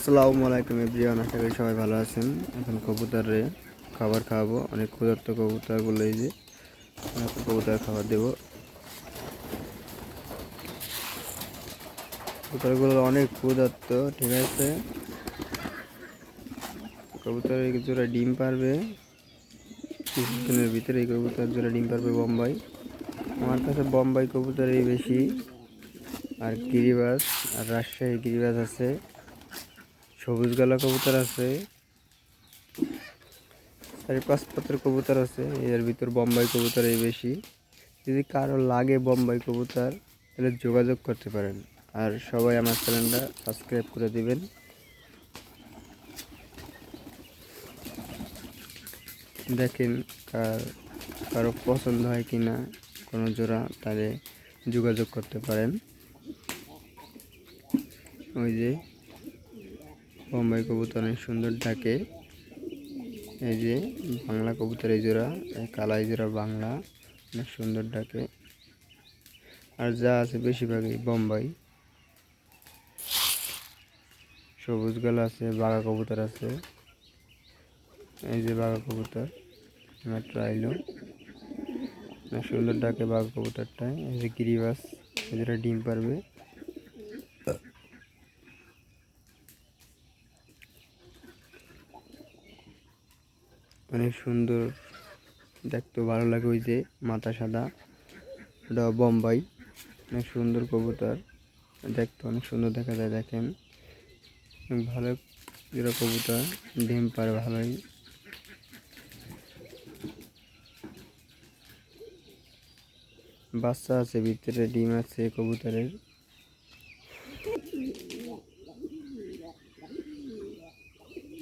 আসসালামু আলাইকুম এভরিওয়ান, আশা করি সবাই ভালো আছেন। এখন কবুতরে খাবার খাওয়াবো। অনেক ক্ষুধার্ত কবুতরগুলো এই যে কবুতর খাবার দেবো। কবুতরগুলো অনেক ক্ষুধার্ত, ঠিক আছে? কবুতর এই জোড়া ডিম পারবে। কিছুদিনের ভিতরে এই কবুতর জোড়া ডিম পারবে বোম্বাই। আমার কাছে বোম্বাই কবুতরই বেশি। আর গিরিবাস, আর রাজশাহী গিরিবাস আছে। সবুজ গলা কবুতর আছে। চারি পাঁচ পাতের কবুতর আছে, এর ভিতর বোম্বাই কবুতর এই বেশি। যদি কারও লাগে বোম্বাই কবুতর, তাহলে যোগাযোগ করতে পারেন। আর সবাই আমার চ্যানেলটা সাবস্ক্রাইব করে দিবেন। দেখেন কার, কারও পছন্দ হয় কি না কোনো জোড়া, তাহলে যোগাযোগ করতে পারেন। ওই যে বোম্বাই কবুতর অনেক সুন্দর ডাকে এই যে বাংলা কবুতর, এই জোড়া কালাই জোড়া বাংলা, অনেক সুন্দর ডাকে আর যা আছে বেশিরভাগই বোম্বাই। সবুজ গলা আছে, বাঘা কবুতর আছে। এই যে বাঘা কবুতর আইলো অনেক সুন্দর ডাকে বাঘা কবুতরটায় এই যে গিরিবাস, এই যেটা ডিম পারবে। অনেক সুন্দর। দেখতে ভালো লাগে ওই যে মাথা সাদা। ওটা বোম্বাই। অনেক সুন্দর কবুতর। দেখতে অনেক সুন্দর দেখা যায়, দেখেন। ভালো যেটা কবুতর। ডিম পারে ভালোই। বাচ্চা আছে, ভিতরে ডিম আছে কবুতরের।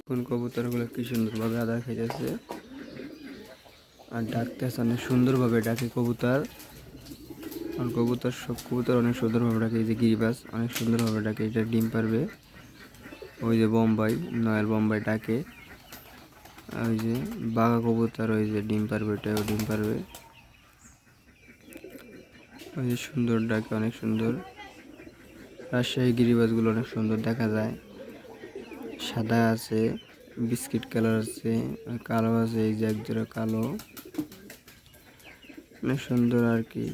কোন কবুতরগুলো কি সুন্দরভাবে আদা খেতেছে আর ডাকতেছে অনেক সুন্দরভাবে ডাকে কবুতর। আর কবুতর সব কবুতর অনেক সুন্দরভাবে ডাকে, এই যে গিরিবাস, অনেক সুন্দরভাবে ডাকে, এটা ডিম পারবে। ওই যে বোম্বাই, নয়াল বোম্বাই ডাকে। ওই যে বাঘা কবুতর, ওই যে ডিম পারবে এটাও ডিম পারবে। ওই যে সুন্দর ডাকে, অনেক সুন্দর। রাজশাহী গিরিবাসগুলো অনেক সুন্দর দেখা যায়। সাদা আছে, বিস্কিট কালার আছে কালো আছে, এই যে একজোড়া কালো। অনেক সুন্দর আর কি।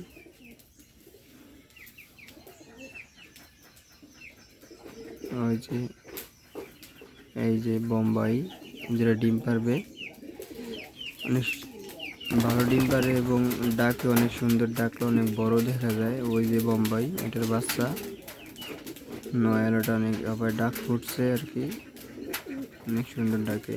ওই যে, এই যে বোম্বাই, যেটা ডিম পারবে। অনেক ভালো ডিম পারে এবং ডাকে অনেক সুন্দর, ডাকলে অনেক বড় দেখা যায়। ওই যে বোম্বাই, এটার বাচ্চা। নয়ালোটা অনেক, আবার ডাক ফুটছে আর কি। অনেক সুন্দর ডাকে